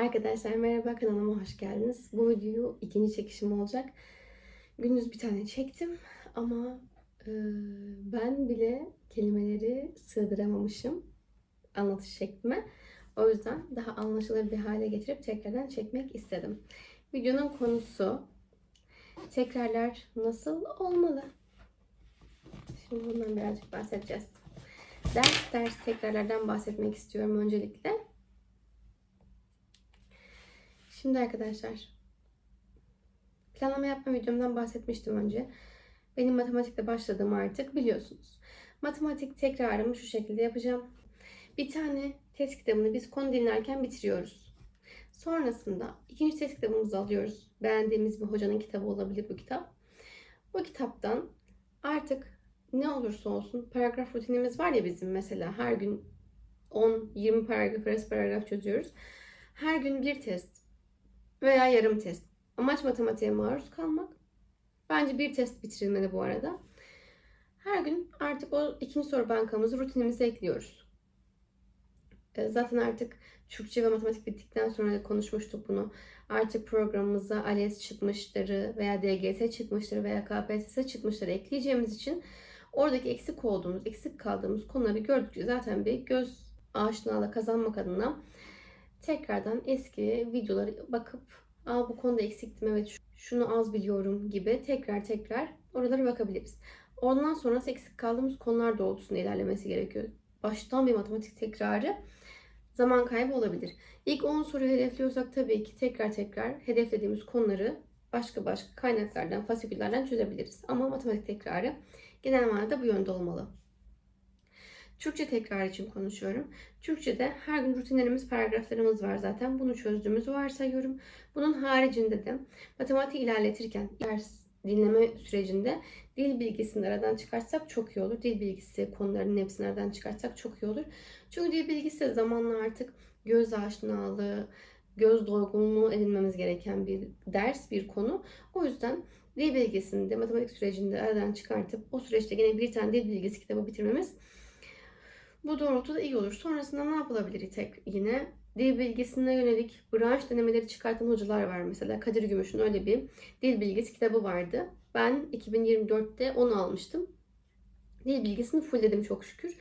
Arkadaşlar merhaba kanalıma hoş geldiniz. Bu videoyu ikinci çekişim olacak. Gündüz bir tane çektim ama e, ben bile kelimeleri sığdıramamışım anlatış şeklime. O yüzden daha anlaşılır bir hale getirip tekrardan çekmek istedim. Videonun konusu tekrarlar nasıl olmalı? Şimdi bundan birazcık bahsedeceğiz. Ders ders tekrarlardan bahsetmek istiyorum öncelikle. Şimdi arkadaşlar planlama yapma videomdan bahsetmiştim önce. Benim matematikte başladığım artık biliyorsunuz. Matematik tekrarımı şu şekilde yapacağım. Bir tane test kitabını biz konu dinlerken bitiriyoruz. Sonrasında ikinci test kitabımızı alıyoruz. Beğendiğimiz bir hocanın kitabı olabilir bu kitap. Bu kitaptan artık ne olursa olsun paragraf rutinimiz var ya bizim mesela her gün 10-20 paragraf arası paragraf çözüyoruz. Her gün bir test veya yarım test. Amaç matematiğe maruz kalmak. Bence bir test bitirilmeli bu arada. Her gün artık o ikinci soru bankamızı rutinimize ekliyoruz. E, Zaten artık Türkçe ve matematik bittikten sonra da konuşmuştuk bunu. Artık programımıza ALES çıkmışları veya DGS çıkmışları veya KPSS çıkmışları ekleyeceğimiz için oradaki eksik olduğumuz, eksik kaldığımız konuları gördükçe zaten bir göz aşinalığı kazanmak adına tekrardan eski videoları bakıp Aa bu konuda eksiktim evet şunu az biliyorum gibi tekrar tekrar oralara bakabiliriz. Ondan sonra eksik kaldığımız konular doğrultusunda ilerlemesi gerekiyor. Baştan bir matematik tekrarı zaman kaybı olabilir. İlk 10 soruyu hedefliyorsak tabii ki tekrar tekrar hedeflediğimiz konuları başka başka kaynaklardan, fasiküllerden çözebiliriz. Ama matematik tekrarı genel manada bu yönde olmalı. Türkçe tekrar için konuşuyorum. Türkçe'de her gün rutinlerimiz, paragraflarımız var zaten. Bunu çözdüğümüzü varsayıyorum. Bunun haricinde de matematik ilerletirken ders dinleme sürecinde dil bilgisini aradan çıkartsak çok iyi olur. Dil bilgisi konularının hepsini aradan çıkartsak çok iyi olur. Çünkü dil bilgisi zamanla artık göz aşinalığı, göz doygunluğu edinmemiz gereken bir ders, bir konu. O yüzden dil bilgisini de matematik sürecinde aradan çıkartıp o süreçte yine bir tane dil bilgisi kitabı bitirmemiz bu doğrultuda iyi olur. Sonrasında ne yapılabilir tek yine? Dil bilgisine yönelik branş denemeleri çıkartan hocalar var mesela. Kadir Gümüş'ün öyle bir dil bilgisi kitabı vardı. Ben 2024'te onu almıştım. Dil bilgisini fullledim çok şükür.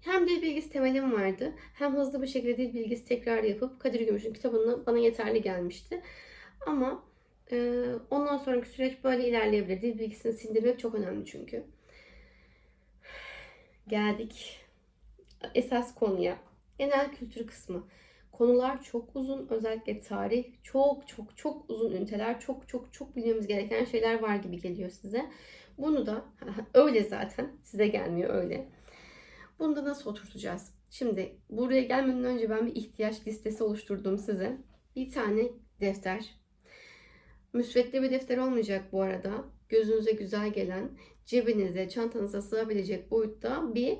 Hem dil bilgisi temelim vardı hem hızlı bir şekilde dil bilgisi tekrar yapıp Kadir Gümüş'ün kitabını bana yeterli gelmişti. Ama e, ondan sonraki süreç böyle ilerleyebilir. Dil bilgisini sindirmek çok önemli çünkü. Geldik esas konuya. Genel kültür kısmı. Konular çok uzun. Özellikle tarih çok çok çok uzun üniteler. Çok çok çok bilmemiz gereken şeyler var gibi geliyor size. Bunu da öyle zaten. Size gelmiyor öyle. Bunu da nasıl oturtacağız? Şimdi buraya gelmeden önce ben bir ihtiyaç listesi oluşturdum size. Bir tane defter. Müsvedde bir defter olmayacak bu arada. Gözünüze güzel gelen, cebinize, çantanıza sığabilecek boyutta bir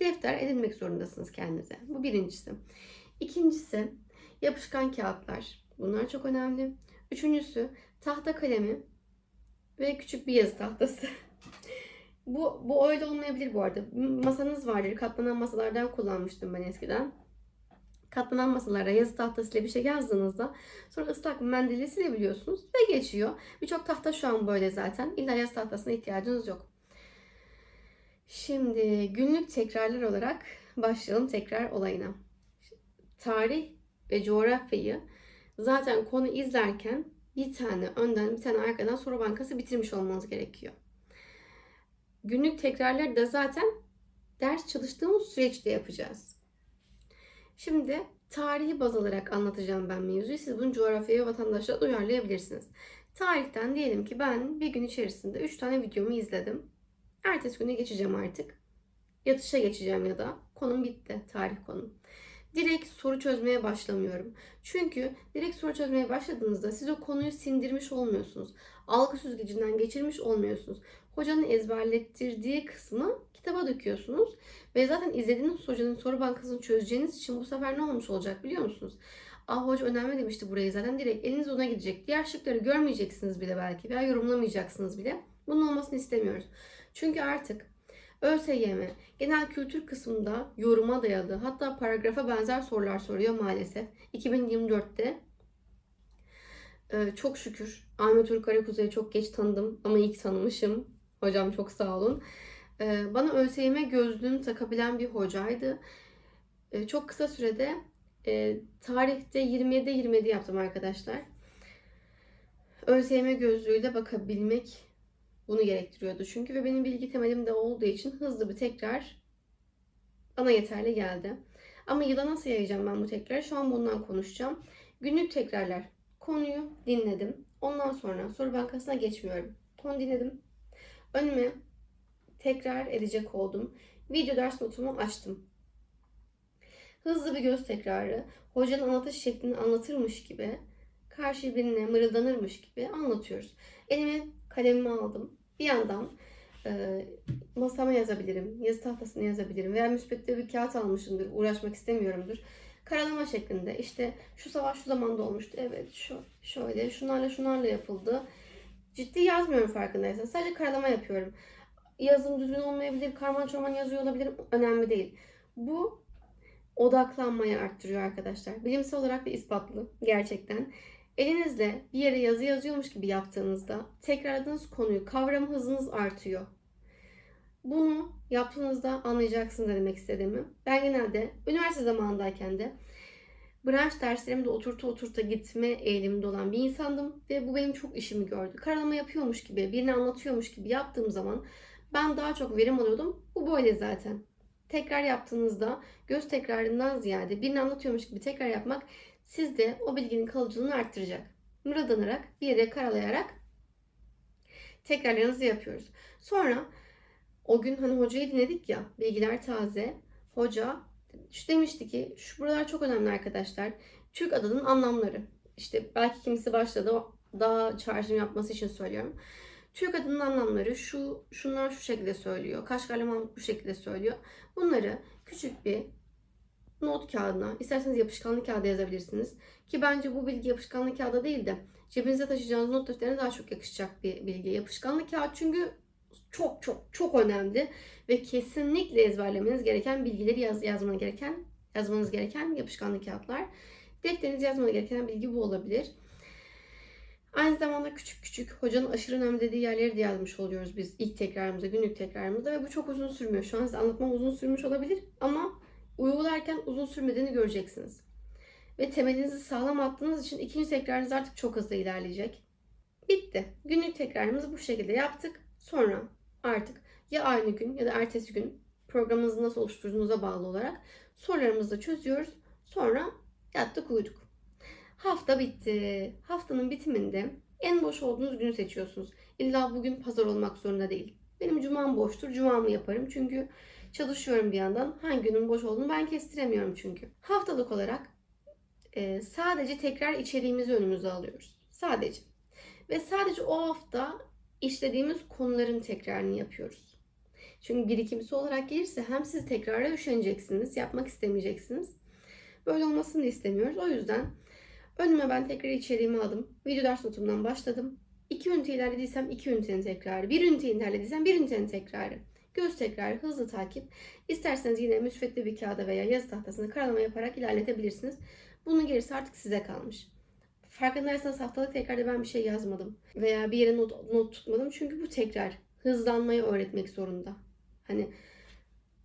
defter edinmek zorundasınız kendinize. Bu birincisi. İkincisi yapışkan kağıtlar. Bunlar çok önemli. Üçüncüsü tahta kalemi ve küçük bir yazı tahtası. bu, bu öyle olmayabilir bu arada. Masanız vardır. Katlanan masalardan kullanmıştım ben eskiden. Katlanan masalara yazı tahtasıyla bir şey yazdığınızda sonra ıslak mendille silebiliyorsunuz ve geçiyor. Birçok tahta şu an böyle zaten. İlla yazı tahtasına ihtiyacınız yok. Şimdi günlük tekrarlar olarak başlayalım tekrar olayına. Tarih ve coğrafyayı zaten konu izlerken bir tane önden bir tane arkadan soru bankası bitirmiş olmanız gerekiyor. Günlük tekrarları da zaten ders çalıştığımız süreçte yapacağız. Şimdi tarihi baz alarak anlatacağım ben mevzuyu. Siz bunu coğrafyaya vatandaşlara uyarlayabilirsiniz. Tarihten diyelim ki ben bir gün içerisinde 3 tane videomu izledim. Ertesi güne geçeceğim artık. Yatışa geçeceğim ya da konum bitti. Tarih konum. Direkt soru çözmeye başlamıyorum. Çünkü direkt soru çözmeye başladığınızda siz o konuyu sindirmiş olmuyorsunuz. Algı süzgecinden geçirmiş olmuyorsunuz. Hocanın ezberlettirdiği kısmı kitaba döküyorsunuz. Ve zaten izlediğiniz hocanın soru bankasını çözeceğiniz için bu sefer ne olmuş olacak biliyor musunuz? Ah hoca önemli demişti burayı zaten direkt eliniz ona gidecek. Diğer şıkları görmeyeceksiniz bile belki veya yorumlamayacaksınız bile. Bunun olmasını istemiyoruz. Çünkü artık ÖSYM genel kültür kısmında yoruma dayalı hatta paragrafa benzer sorular soruyor maalesef. 2024'te ee, çok şükür Ahmet Uruk Karakuza'yı çok geç tanıdım ama ilk tanımışım. Hocam çok sağ olun. Ee, bana ÖSYM gözlüğünü takabilen bir hocaydı. Ee, çok kısa sürede e, tarihte 27'de 27 yaptım arkadaşlar. ÖSYM gözlüğüyle bakabilmek bunu gerektiriyordu çünkü ve benim bilgi temelim de olduğu için hızlı bir tekrar bana yeterli geldi. Ama yıla nasıl yayacağım ben bu tekrarı? Şu an bundan konuşacağım. Günlük tekrarlar. Konuyu dinledim. Ondan sonra soru bankasına geçmiyorum. Konu dinledim. Önüme tekrar edecek oldum. Video ders notumu açtım. Hızlı bir göz tekrarı, hocanın anlatış şeklini anlatırmış gibi, karşı birine mırıldanırmış gibi anlatıyoruz. Elime kalemimi aldım. Bir yandan e, masama yazabilirim, yazı tahtasına yazabilirim veya müspette bir kağıt almışımdır, uğraşmak istemiyorumdur. Karalama şeklinde işte şu savaş şu zamanda olmuştu, evet şu şöyle, şunlarla şunlarla yapıldı. Ciddi yazmıyorum farkındaysanız. Sadece karalama yapıyorum. Yazım düzgün olmayabilir, karman çorman yazıyor olabilirim. Önemli değil. Bu odaklanmayı arttırıyor arkadaşlar. Bilimsel olarak da ispatlı gerçekten. Elinizle bir yere yazı yazıyormuş gibi yaptığınızda tekrarladığınız konuyu kavrama hızınız artıyor. Bunu yaptığınızda anlayacaksınız demek istediğimi. Ben genelde üniversite zamanındayken de branş derslerimde oturta oturta gitme eğiliminde olan bir insandım ve bu benim çok işimi gördü. Karalama yapıyormuş gibi, birini anlatıyormuş gibi yaptığım zaman ben daha çok verim alıyordum. Bu böyle zaten. Tekrar yaptığınızda göz tekrarından ziyade birini anlatıyormuş gibi tekrar yapmak sizde o bilginin kalıcılığını arttıracak. Mırıldanarak, bir yere karalayarak tekrarlarınızı yapıyoruz. Sonra o gün hani hocayı dinledik ya, bilgiler taze. Hoca şu demişti ki şu buralar çok önemli arkadaşlar. Türk adının anlamları. İşte belki kimisi başladı daha çağrışım yapması için söylüyorum. Türk adının anlamları şu, şunlar şu şekilde söylüyor. Kaşgarlı Mahmut bu şekilde söylüyor. Bunları küçük bir not kağıdına, isterseniz yapışkanlı kağıda yazabilirsiniz. Ki bence bu bilgi yapışkanlı kağıda değil de cebinize taşıyacağınız not defterine daha çok yakışacak bir bilgi. Yapışkanlı kağıt çünkü çok çok çok önemli ve kesinlikle ezberlemeniz gereken bilgileri yaz, yazmanız gereken yazmanız gereken yapışkanlı kağıtlar. Defterinize yazmanız gereken bilgi bu olabilir. Aynı zamanda küçük küçük hocanın aşırı önemli dediği yerleri de yazmış oluyoruz biz ilk tekrarımızda, günlük tekrarımızda ve bu çok uzun sürmüyor. Şu an size anlatmam uzun sürmüş olabilir ama uygularken uzun sürmediğini göreceksiniz. Ve temelinizi sağlam attığınız için ikinci tekrarınız artık çok hızlı ilerleyecek. Bitti. Günlük tekrarımızı bu şekilde yaptık. Sonra artık ya aynı gün ya da ertesi gün programınızı nasıl oluşturduğunuza bağlı olarak sorularımızı da çözüyoruz. Sonra yattık uyuduk. Hafta bitti. Haftanın bitiminde en boş olduğunuz günü seçiyorsunuz. İlla bugün pazar olmak zorunda değil. Benim cumam boştur. Cumamı yaparım. Çünkü çalışıyorum bir yandan. Hangi günün boş olduğunu ben kestiremiyorum çünkü. Haftalık olarak e, sadece tekrar içeriğimizi önümüze alıyoruz. Sadece. Ve sadece o hafta işlediğimiz konuların tekrarını yapıyoruz. Çünkü birikimsi olarak gelirse hem siz tekrara üşeneceksiniz, yapmak istemeyeceksiniz. Böyle olmasını istemiyoruz. O yüzden önüme ben tekrar içeriğimi aldım. Video ders notumdan başladım. İki ünite ilerlediysem iki ünitenin tekrarı. Bir ünite ilerlediysem bir ünitenin tekrarı. Göz tekrarı, hızlı takip. İsterseniz yine müsvedde bir kağıda veya yazı tahtasında karalama yaparak ilerletebilirsiniz. Bunun gerisi artık size kalmış. Farkındaysanız haftalık tekrarda ben bir şey yazmadım. Veya bir yere not, not tutmadım. Çünkü bu tekrar hızlanmayı öğretmek zorunda. Hani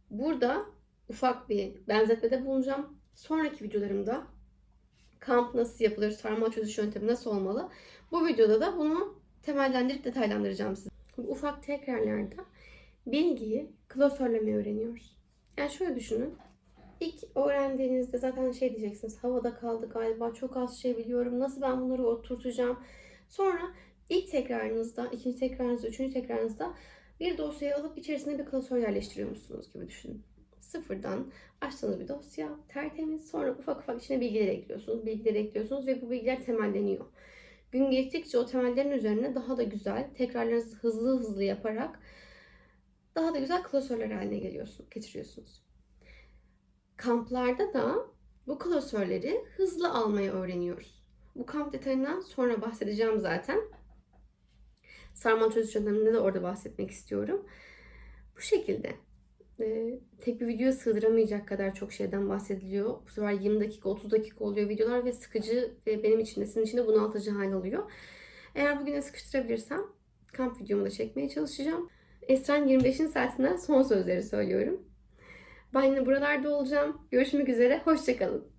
burada ufak bir benzetmede bulunacağım. Sonraki videolarımda kamp nasıl yapılır, sarmal çözüş yöntemi nasıl olmalı. Bu videoda da bunu temellendirip detaylandıracağım size. Ufak tekrarlarda bilgiyi klasörlemeyi öğreniyoruz. Yani şöyle düşünün. İlk öğrendiğinizde zaten şey diyeceksiniz. Havada kaldı galiba. Çok az şey biliyorum. Nasıl ben bunları oturtacağım? Sonra ilk tekrarınızda, ikinci tekrarınızda, üçüncü tekrarınızda bir dosyayı alıp içerisine bir klasör yerleştiriyormuşsunuz gibi düşünün. Sıfırdan açtığınız bir dosya tertemiz. Sonra ufak ufak içine bilgiler ekliyorsunuz. Bilgileri ekliyorsunuz ve bu bilgiler temelleniyor. Gün geçtikçe o temellerin üzerine daha da güzel, tekrarlarınızı hızlı hızlı yaparak daha da güzel klasörler haline geliyorsun, getiriyorsunuz. Kamplarda da bu klasörleri hızlı almayı öğreniyoruz. Bu kamp detayından sonra bahsedeceğim zaten. Sarmal çözüş yönteminde de orada bahsetmek istiyorum. Bu şekilde e, tek bir videoya sığdıramayacak kadar çok şeyden bahsediliyor. Bu sefer 20 dakika, 30 dakika oluyor videolar ve sıkıcı ve benim için de sizin için de bunaltıcı hal alıyor. Eğer bugüne sıkıştırabilirsem kamp videomu da çekmeye çalışacağım. Esren 25'in saatinden son sözleri söylüyorum. Ben yine buralarda olacağım. Görüşmek üzere, hoşçakalın.